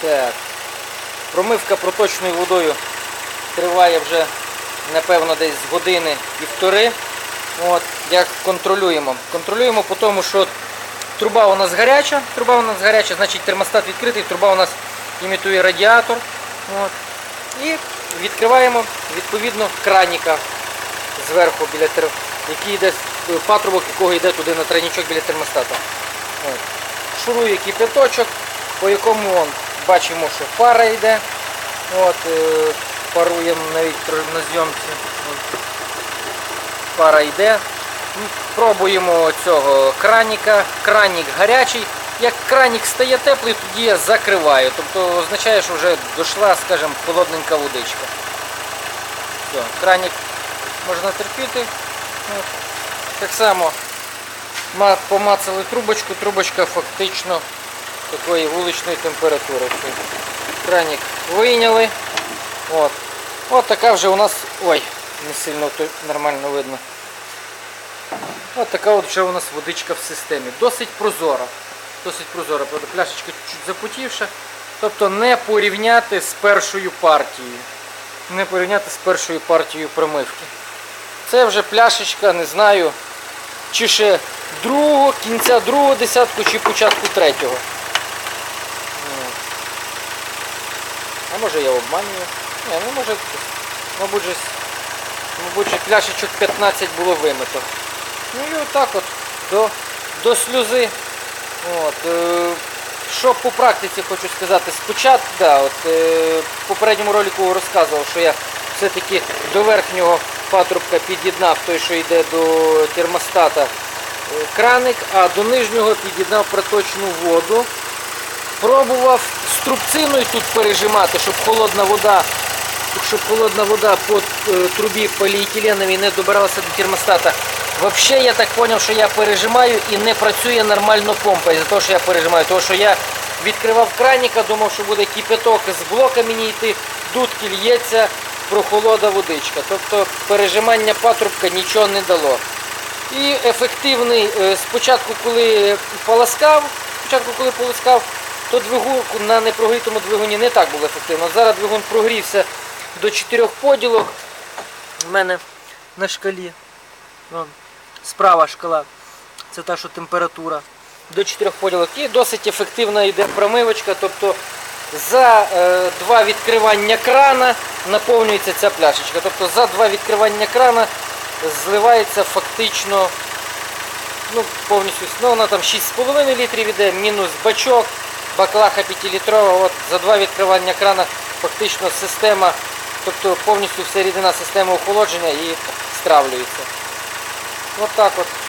Так. Промивка проточною водою триває вже, напевно, десь з години півтори. От, як контролюємо. Контролюємо по тому, що труба у нас гаряча, труба у нас гаряча, значить термостат відкритий, труба у нас імітує радіатор. От. І відкриваємо відповідно краніка зверху, біля тер... який йде, патрубок якого йде туди на тройничок біля термостата. От. Шурує кипяточок, по якому вон, бачимо, що пара йде. От, е, паруємо навіть на зйомці. Пара йде. Пробуємо цього краніка. Кранік гарячий. Як кранік стає теплий, тоді я закриваю. Тобто означає, що вже дійшла, скажімо, холодненька водичка. Все, кранік можна терпіти. Так само помацали трубочку, трубочка фактично такої вуличної температури. Все. Кранік вийняли. От. От така вже у нас. Ой, не сильно нормально видно. От така от вже у нас водичка в системі. Досить прозора. Досить прозора, правда, пляшечка чуть запотівша. Тобто не порівняти з першою партією. Не порівняти з першою партією промивки. Це вже пляшечка, не знаю, чи ще другого, кінця другого десятку, чи початку третього. А може я обманюю? Ні, ну може, мабуть, мабуть, пляшечок 15 було вимито. Ну і отак от до, до сльози. От, е, що по практиці хочу сказати, спочатку, да, от, е, в попередньому ролику розказував, що я все-таки до верхнього патрубка під'єднав той, що йде до термостата е, краник, а до нижнього під'єднав проточну воду. Пробував струбциною тут пережимати, щоб холодна вода, щоб холодна вода по е, трубі поліетиленовій не добиралася до термостата. Взагалі я так зрозумів, що я пережимаю і не працює нормально помпа із-за того, що я пережимаю. Тому що я відкривав краніка, думав, що буде кипяток з блока мені йти, дудки лється, прохолода водичка. Тобто пережимання патрубка нічого не дало. І ефективний, е, спочатку, коли полоскав, спочатку, коли полоскав, то двигун на непрогрітому двигуні не так було ефективно. Зараз двигун прогрівся до 4 поділок. У мене на шкалі. Вон, справа шкала. Це та, що температура. До 4 поділок. І досить ефективна йде промивочка. Тобто за е, два відкривання крана наповнюється ця пляшечка. Тобто за два відкривання крана зливається фактично ну, повністю ну, вона там 6,5 літрів іде, мінус бачок, баклаха 5-літрова. От, за два відкривання крана фактично система, тобто повністю вся рідина система охолодження і стравлюється. От так от.